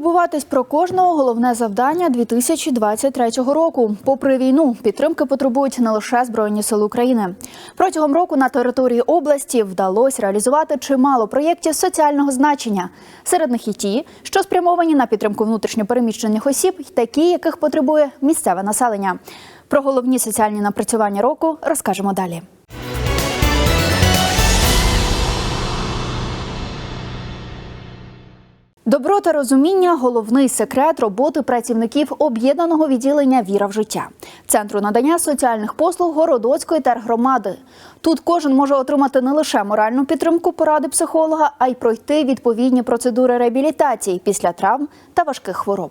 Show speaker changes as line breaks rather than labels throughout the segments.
Турбуватись про кожного головне завдання 2023 року. Попри війну, підтримки потребують не лише збройні сили України. Протягом року на території області вдалося реалізувати чимало проєктів соціального значення. Серед них і ті, що спрямовані на підтримку внутрішньопереміщених осіб, й такі, яких потребує місцеве населення. Про головні соціальні напрацювання року розкажемо далі. Добро та розуміння головний секрет роботи працівників об'єднаного відділення Віра в життя центру надання соціальних послуг Городоцької тергромади. Тут кожен може отримати не лише моральну підтримку поради психолога, а й пройти відповідні процедури реабілітації після травм та важких хвороб.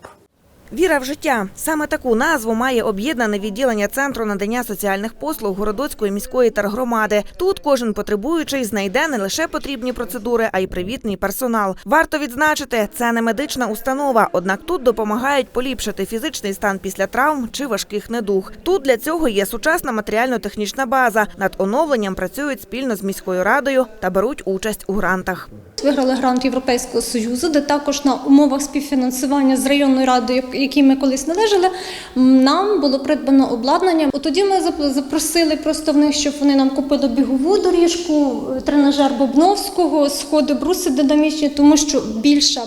Віра в життя саме таку назву має об'єднане відділення центру надання соціальних послуг Городоцької міської тергромади. Тут кожен потребуючий знайде не лише потрібні процедури, а й привітний персонал. Варто відзначити, це не медична установа, однак тут допомагають поліпшити фізичний стан після травм чи важких недуг. Тут для цього є сучасна матеріально-технічна база. Над оновленням працюють спільно з міською радою та беруть участь у грантах.
Виграли грант Європейського союзу, де також на умовах співфінансування з районною радою, якій ми колись належали, нам було придбано обладнання. От тоді ми зап- запросили просто в них, щоб вони нам купили бігову доріжку, тренажер Бобновського, сходи бруси динамічні, тому що більша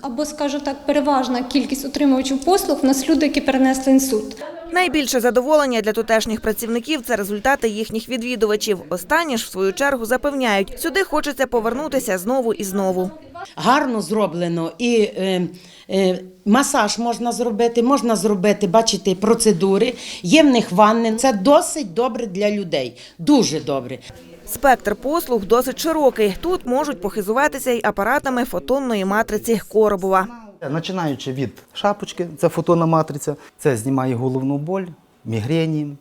або, скажу так, переважна кількість отримувачів послуг в нас люди, які перенесли інсульт.
Найбільше задоволення для тутешніх працівників це результати їхніх відвідувачів. Останні ж в свою чергу запевняють, сюди хочеться повернутися знову і знову.
гарно зроблено і е, е, масаж можна зробити, можна зробити, бачите, процедури. Є в них ванни. Це досить добре для людей. Дуже добре.
Спектр послуг досить широкий. Тут можуть похизуватися й апаратами фотонної матриці Коробова.
Починаючи від шапочки, це фотонна матриця, це знімає головну боль, мігрені.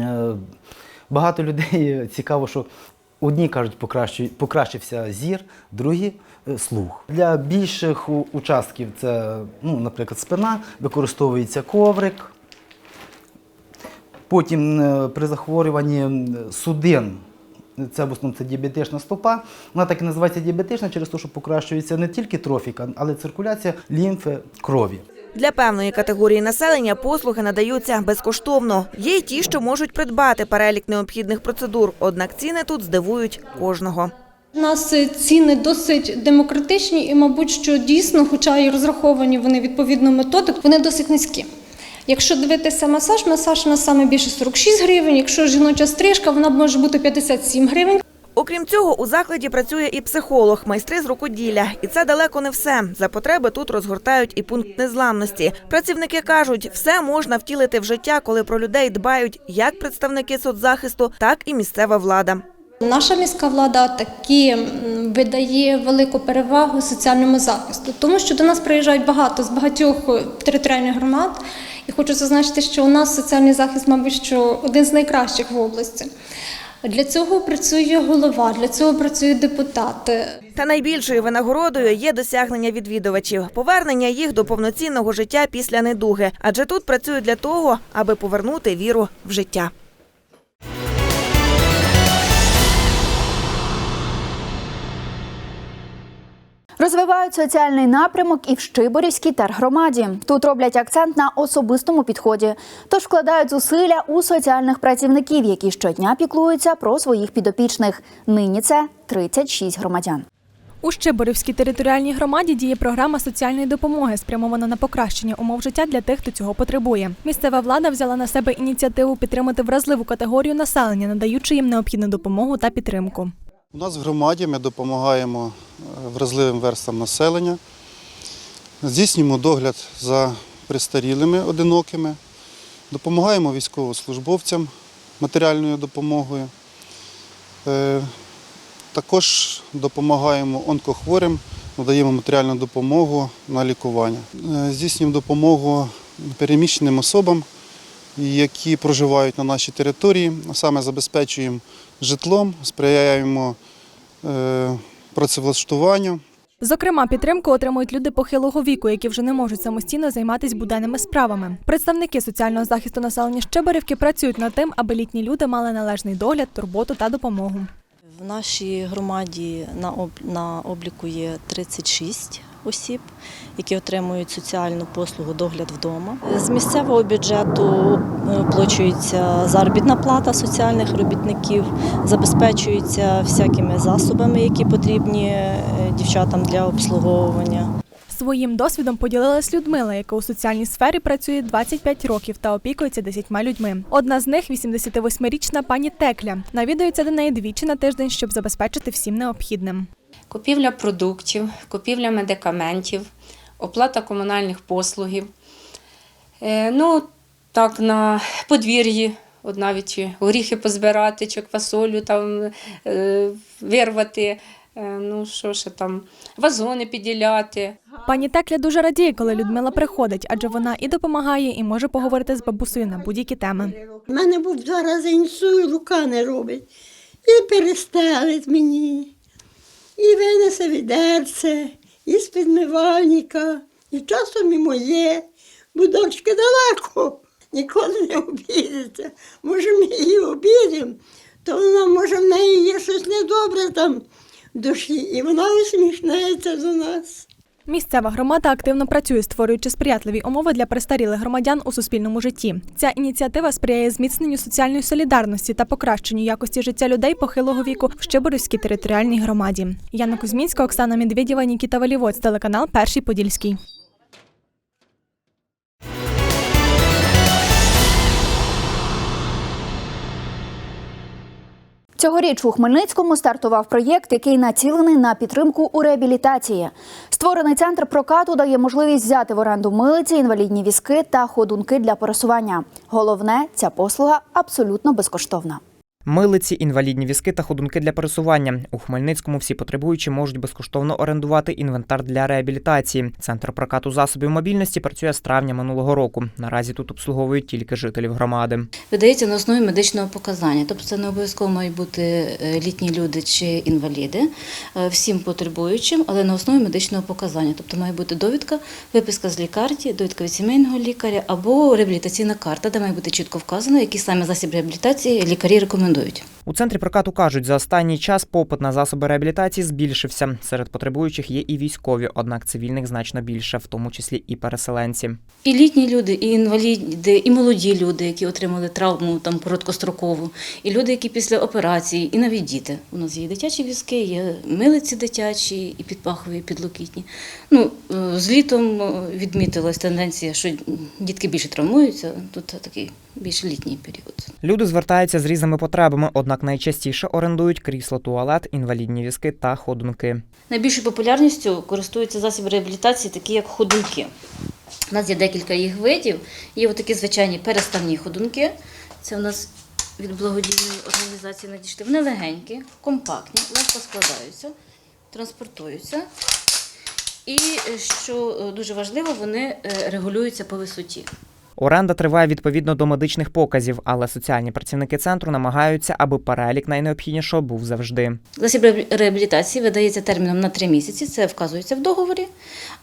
Е, Багато людей цікаво, що одні кажуть, покращився зір, другі е, слух. Для більших участків це, ну, наприклад, спина, використовується коврик. Потім е, при захворюванні судин, це в основному це діабетична стопа. Вона так і називається діабетична через те, що покращується не тільки трофіка, але й циркуляція лімфи крові.
Для певної категорії населення послуги надаються безкоштовно. Є й ті, що можуть придбати перелік необхідних процедур, однак ціни тут здивують кожного.
У нас е, ціни досить демократичні і, мабуть, що дійсно, хоча і розраховані вони відповідно методик, вони досить низькі. Якщо дивитися масаж, масаж у нас саме більше 46 гривень. Якщо жіноча стрижка, вона може бути 57 гривень.
Окрім цього, у закладі працює і психолог, майстри з рукоділля. І це далеко не все. За потреби тут розгортають і пункт незламності. Працівники кажуть, все можна втілити в життя, коли про людей дбають як представники соцзахисту, так і місцева влада.
Наша міська влада таки видає велику перевагу соціальному захисту, тому що до нас приїжджають багато з багатьох е, територіальних громад. І хочу зазначити, що у нас соціальний захист, мабуть, що один з найкращих в області. Для цього працює голова, для цього працюють депутати.
Та найбільшою винагородою є досягнення відвідувачів, повернення їх до повноцінного життя після недуги, адже тут працюють для того, аби повернути віру в життя.
Розвивають соціальний напрямок і в Щиборівській тергромаді. Тут роблять акцент на особистому підході, тож вкладають зусилля у соціальних працівників, які щодня піклуються про своїх підопічних. Нині це 36 громадян.
У Щеборівській територіальній громаді діє програма соціальної допомоги, спрямована на покращення умов життя для тих, хто цього потребує. Місцева влада взяла на себе ініціативу підтримати вразливу категорію населення, надаючи їм необхідну допомогу та підтримку.
У нас в громаді ми допомагаємо е, вразливим верстам населення, здійснюємо догляд за престарілими одинокими, допомагаємо військовослужбовцям матеріальною допомогою. Е, Також допомагаємо онкохворим, надаємо матеріальну допомогу на лікування. Е, Здійснюємо допомогу переміщеним особам, які проживають на нашій території, а саме забезпечуємо житлом, сприяємо е, працевлаштуванню.
Зокрема, підтримку отримують люди похилого віку, які вже не можуть самостійно займатися буденними справами. Представники соціального захисту населення Щеборівки працюють над тим, аби літні люди мали належний догляд, турботу та допомогу.
В нашій громаді на обліку є 36 осіб, які отримують соціальну послугу догляд вдома. З місцевого бюджету е, оплачується заробітна плата соціальних робітників, забезпечується всякими засобами, які потрібні е, дівчатам для обслуговування.
Своїм досвідом поділилась Людмила, яка у соціальній сфері працює 25 років та опікується 10 людьми. Одна з них 88-річна пані Текля. Навідується до неї двічі на тиждень, щоб забезпечити всім необхідним.
Купівля продуктів, купівля медикаментів, оплата комунальних послугів. Е, Ну, так, на подвір'ї, от навіть горіхи позбирати, чи квасолю там е, вирвати, е, ну що ще там, вазони підділяти.
Пані Текля дуже радіє, коли Людмила приходить, адже вона і допомагає, і може поговорити з бабусею на будь-які теми.
У мене був два рази інсульт, рука не робить. І перестелить мені, і винесе відерце, і з підмивальника, і часом і моє. Бо дочки далеко, ніколи не обідеться. Може, ми її обідемо, то вона, може, в неї є щось недобре там в душі, і вона усміхнеться до нас.
Місцева громада активно працює, створюючи сприятливі умови для престарілих громадян у суспільному житті. Ця ініціатива сприяє зміцненню соціальної солідарності та покращенню якості життя людей похилого віку в Щеборівській територіальній громаді. Яна Кузьмінська, Оксана Медведєва, Нікіта Валівоць, телеканал Перший Подільський.
Цьогоріч у Хмельницькому стартував проєкт, який націлений на підтримку у реабілітації. Створений центр прокату дає можливість взяти в оренду милиці, інвалідні візки та ходунки для пересування. Головне, ця послуга абсолютно безкоштовна.
Милиці, інвалідні візки та ходунки для пересування. У Хмельницькому всі потребуючі можуть безкоштовно орендувати інвентар для реабілітації. Центр прокату засобів мобільності працює з травня минулого року. Наразі тут обслуговують тільки жителів громади.
Видається на основі медичного показання, тобто це не обов'язково мають бути е, літні люди чи інваліди, е, всім потребуючим, але на основі медичного показання. Тобто має бути довідка, виписка з лікарні, довідка від сімейного лікаря або реабілітаційна карта, де має бути чітко вказано, який саме засіб реабілітації лікарі рекомендують.
У центрі прокату кажуть, за останній час попит на засоби реабілітації збільшився. Серед потребуючих є і військові, однак цивільних значно більше, в тому числі і переселенці.
І літні люди, і інваліди, і молоді люди, які отримали травму там короткострокову, і люди, які після операції, і навіть діти. У нас є дитячі візки, є милиці дитячі, і підпахові, і підлокітні. Ну, е, з літом е, відмітилась тенденція, що дітки більше травмуються. Тут такий більш літній період.
Люди звертаються з різними потребами, однак найчастіше орендують крісло, туалет, інвалідні візки та ходунки.
Найбільшою популярністю користуються засоби реабілітації, такі як ходунки. У нас є декілька їх видів. Є такі звичайні переставні ходунки. Це у нас від благодійної організації надійшли. Вони легенькі, компактні, легко складаються, транспортуються. І е, що е, дуже важливо, вони е, регулюються по висоті.
Оренда триває відповідно до медичних показів, але соціальні працівники центру намагаються, аби перелік найнеобхіднішого був завжди.
Засіб реабілітації видається терміном на три місяці, це вказується в договорі,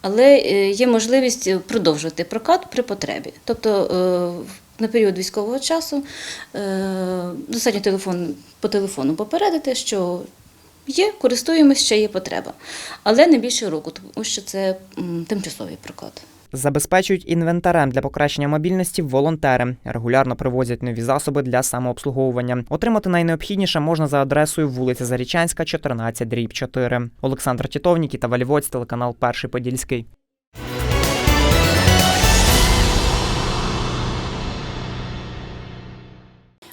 але е, є можливість продовжувати прокат при потребі. Тобто е, на період військового часу е, достатньо телефон, по телефону попередити, що є, користуємось, ще є потреба. Але не більше року, тому що це тимчасовий прокат.
Забезпечують інвентарем для покращення мобільності волонтери. Регулярно привозять нові засоби для самообслуговування. Отримати найнеобхідніше можна за адресою вулиця Зарічанська, 14, дріб 4. Олександр Тітовнік Нікіта Валівоць, телеканал Перший Подільський.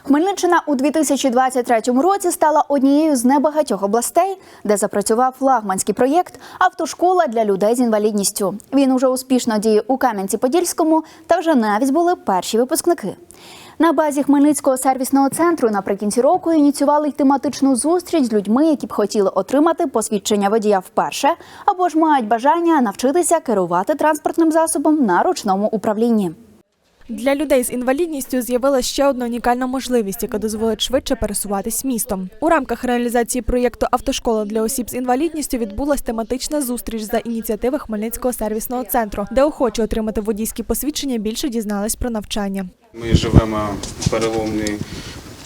Хмельниччина у 2023 році стала однією з небагатьох областей, де запрацював флагманський проєкт Автошкола для людей з інвалідністю. Він уже успішно діє у Кам'янці-Подільському та вже навіть були перші випускники. На базі Хмельницького сервісного центру наприкінці року ініціювали й тематичну зустріч з людьми, які б хотіли отримати посвідчення водія вперше або ж мають бажання навчитися керувати транспортним засобом на ручному управлінні.
Для людей з інвалідністю з'явилася ще одна унікальна можливість, яка дозволить швидше пересуватись містом. У рамках реалізації проєкту Автошкола для осіб з інвалідністю відбулася тематична зустріч за ініціативи Хмельницького сервісного центру, де охочі отримати водійські посвідчення більше дізнались про навчання.
Ми живемо в переломній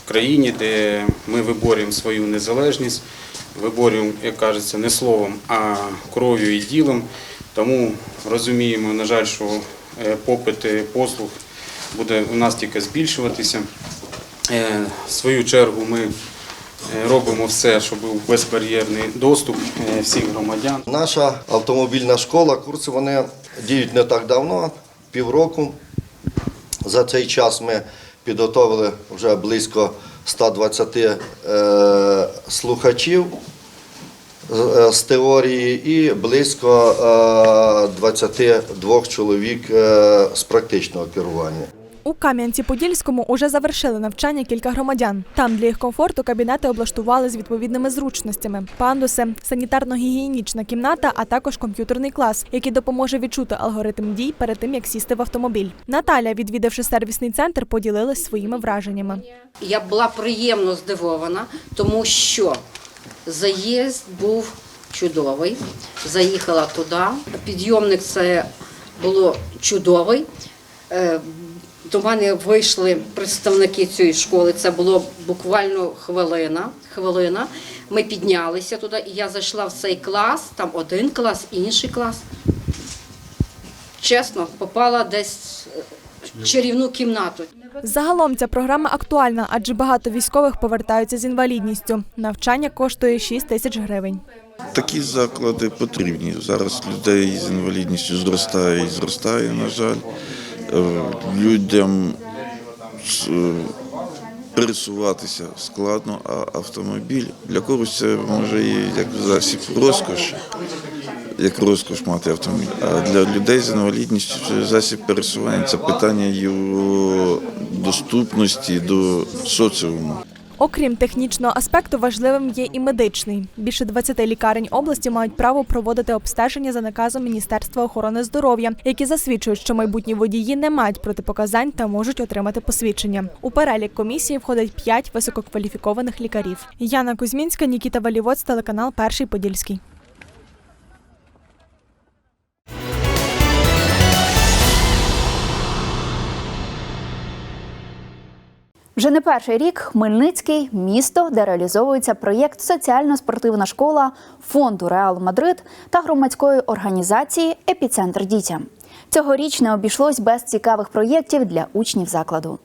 країні, де ми виборюємо свою незалежність, виборюємо, як кажеться, не словом, а кров'ю і ділом. Тому розуміємо, на жаль, що е, попит е, послуг буде у нас тільки збільшуватися. Е, В свою чергу ми е, робимо все, щоб був безбар'єрний доступ е, всіх громадян.
Наша автомобільна школа, курси вони діють не так давно, півроку. За цей час ми підготовили вже близько 120 е, слухачів з- теорії і близько е, 22 чоловік з практичного керування.
У Кам'янці-Подільському уже завершили навчання кілька громадян. Там для їх комфорту кабінети облаштували з відповідними зручностями: пандуси, санітарно-гігієнічна кімната, а також комп'ютерний клас, який допоможе відчути алгоритм дій перед тим, як сісти в автомобіль. Наталя, відвідавши сервісний центр, поділилась своїми враженнями.
Я була приємно здивована, тому що заїзд був чудовий. Заїхала туди. Підйомник це було чудовий. Е, До мене вийшли представники цієї школи. Це було буквально хвилина. хвилина. Ми піднялися туди, і я зайшла в цей клас, там один клас, інший клас. Чесно, попала десь е, в чарівну кімнату.
Загалом ця програма актуальна, адже багато військових повертаються з інвалідністю. Навчання коштує 6 тисяч гривень.
Такі заклади потрібні. Зараз людей з інвалідністю зростає і зростає, на жаль. Е, Людям е, пересуватися складно, а автомобіль для когось це може і як засіб розкоші, як розкош мати автомобіль. А для людей з інвалідністю це засіб пересування, це питання його доступності до соціуму.
Окрім технічного аспекту, важливим є і медичний. Більше 20 лікарень області мають право проводити обстеження за наказом Міністерства охорони здоров'я, які засвідчують, що майбутні водії не мають протипоказань та можуть отримати посвідчення. У перелік комісії входить 5 висококваліфікованих лікарів. Яна Кузьмінська, Нікіта Валівоць, телеканал Перший Подільський.
Вже не перший рік Хмельницький місто, де реалізовується проєкт Соціально-спортивна школа фонду Реал Мадрид та громадської організації Епіцентр дітям. Цьогоріч не обійшлось без цікавих проєктів для учнів закладу.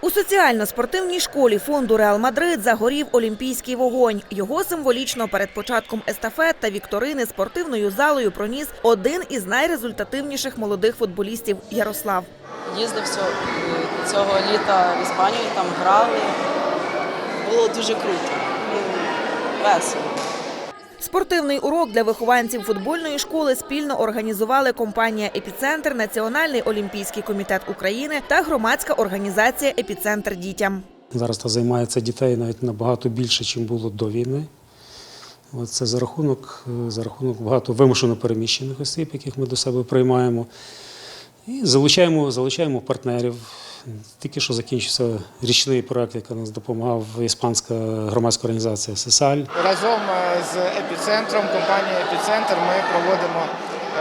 У соціально-спортивній школі фонду Реал Мадрид загорів олімпійський вогонь. Його символічно перед початком естафет та вікторини спортивною залою проніс один із найрезультативніших молодих футболістів Ярослав.
Їздив цього, літа в Іспанію, там грали. Було дуже круто. Весело.
Спортивний урок для вихованців футбольної школи спільно організували компанія Епіцентр, Національний олімпійський комітет України та громадська організація Епіцентр дітям.
Зараз та займається дітей навіть набагато більше, ніж було до війни. Це за рахунок, е, за рахунок багато вимушено переміщених осіб, яких ми до себе приймаємо. І залучаємо, залучаємо партнерів. Тільки що закінчився річний проект, який нас допомагав іспанська громадська організація СЕСАЛь.
Разом е, з епіцентром, компанією Епіцентр, ми проводимо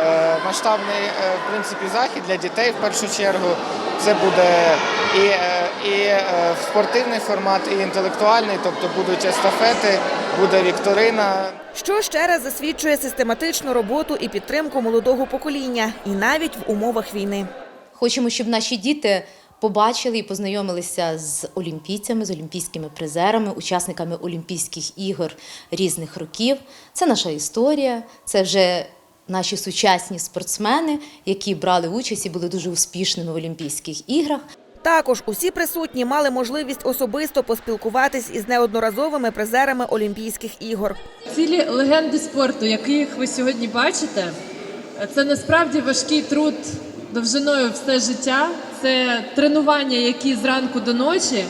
е, масштабний е, в принципі, захід для дітей в першу чергу. Це буде і, і спортивний формат, і інтелектуальний, тобто будуть естафети, буде вікторина.
Що ще раз засвідчує систематичну роботу і підтримку молодого покоління, і навіть в умовах війни.
Хочемо, щоб наші діти побачили і познайомилися з олімпійцями, з олімпійськими призерами, учасниками Олімпійських ігор різних років. Це наша історія, це вже наші сучасні спортсмени, які брали участь і були дуже успішними в Олімпійських іграх.
Також усі присутні мали можливість особисто поспілкуватись із неодноразовими призерами Олімпійських ігор.
Цілі легенди спорту, яких ви сьогодні бачите, це насправді важкий труд довжиною все життя. Це тренування, які зранку до ночі.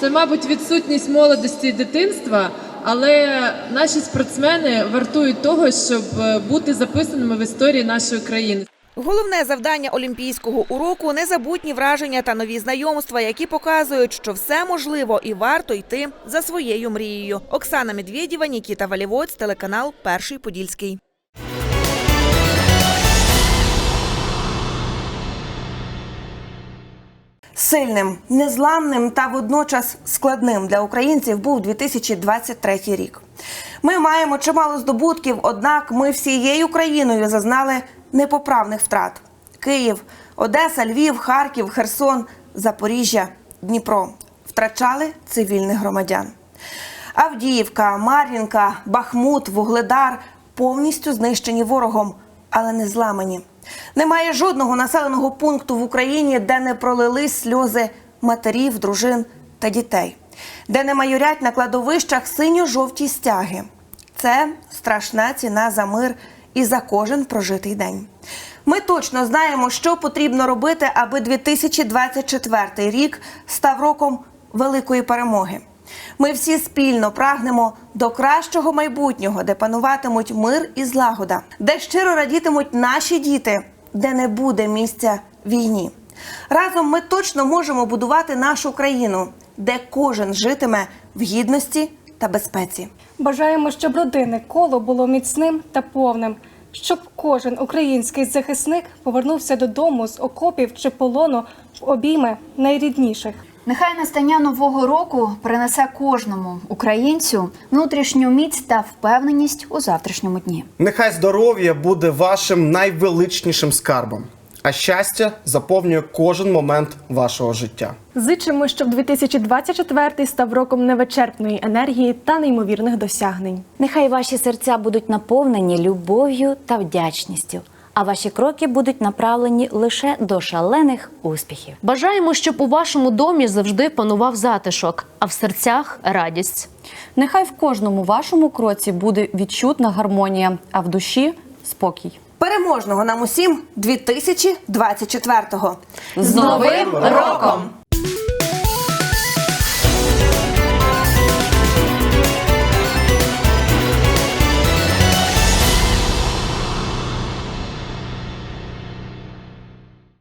Це, мабуть, відсутність молодості і дитинства, але наші спортсмени вартують того, щоб е, бути записаними в історії нашої країни.
Головне завдання олімпійського уроку незабутні враження та нові знайомства, які показують, що все можливо і варто йти за своєю мрією. Оксана Медведєва, Нікіта Валівоць, телеканал Перший Подільський. Сильним, незламним та водночас складним для українців був 2023 рік. Ми маємо чимало здобутків, однак ми всією країною зазнали
непоправних втрат: Київ, Одеса, Львів, Харків, Херсон, Запоріжжя, Дніпро втрачали цивільних громадян. Авдіївка, Мар'їнка, Бахмут, Вугледар повністю знищені ворогом, але не зламані. Немає жодного населеного пункту в Україні, де не пролились сльози матерів, дружин та дітей, де не майорять на кладовищах синьо-жовті стяги. Це страшна ціна за мир і за кожен прожитий день. Ми точно знаємо, що потрібно робити, аби 2024 рік став роком великої перемоги. Ми всі спільно прагнемо до кращого майбутнього, де пануватимуть мир і злагода, де щиро радітимуть наші діти, де не буде місця війні. Разом ми точно можемо будувати нашу країну, де кожен житиме в гідності та безпеці.
Бажаємо, щоб родинне коло було міцним та повним, щоб кожен український захисник повернувся додому з окопів чи полону в обійми найрідніших.
Нехай настання нового року принесе кожному українцю внутрішню міць та впевненість у завтрашньому дні.
Нехай здоров'я буде вашим найвеличнішим скарбом, а щастя заповнює кожен момент вашого життя.
Зичимо, щоб 2024 став роком невичерпної енергії та неймовірних досягнень.
Нехай ваші серця будуть наповнені любов'ю та вдячністю, а ваші кроки будуть направлені лише до шалених успіхів.
Бажаємо, щоб у вашому домі завжди панував затишок, а в серцях радість.
Нехай в кожному вашому кроці буде відчутна гармонія, а в душі спокій.
Переможного нам усім 2024-го!
З Новим роком!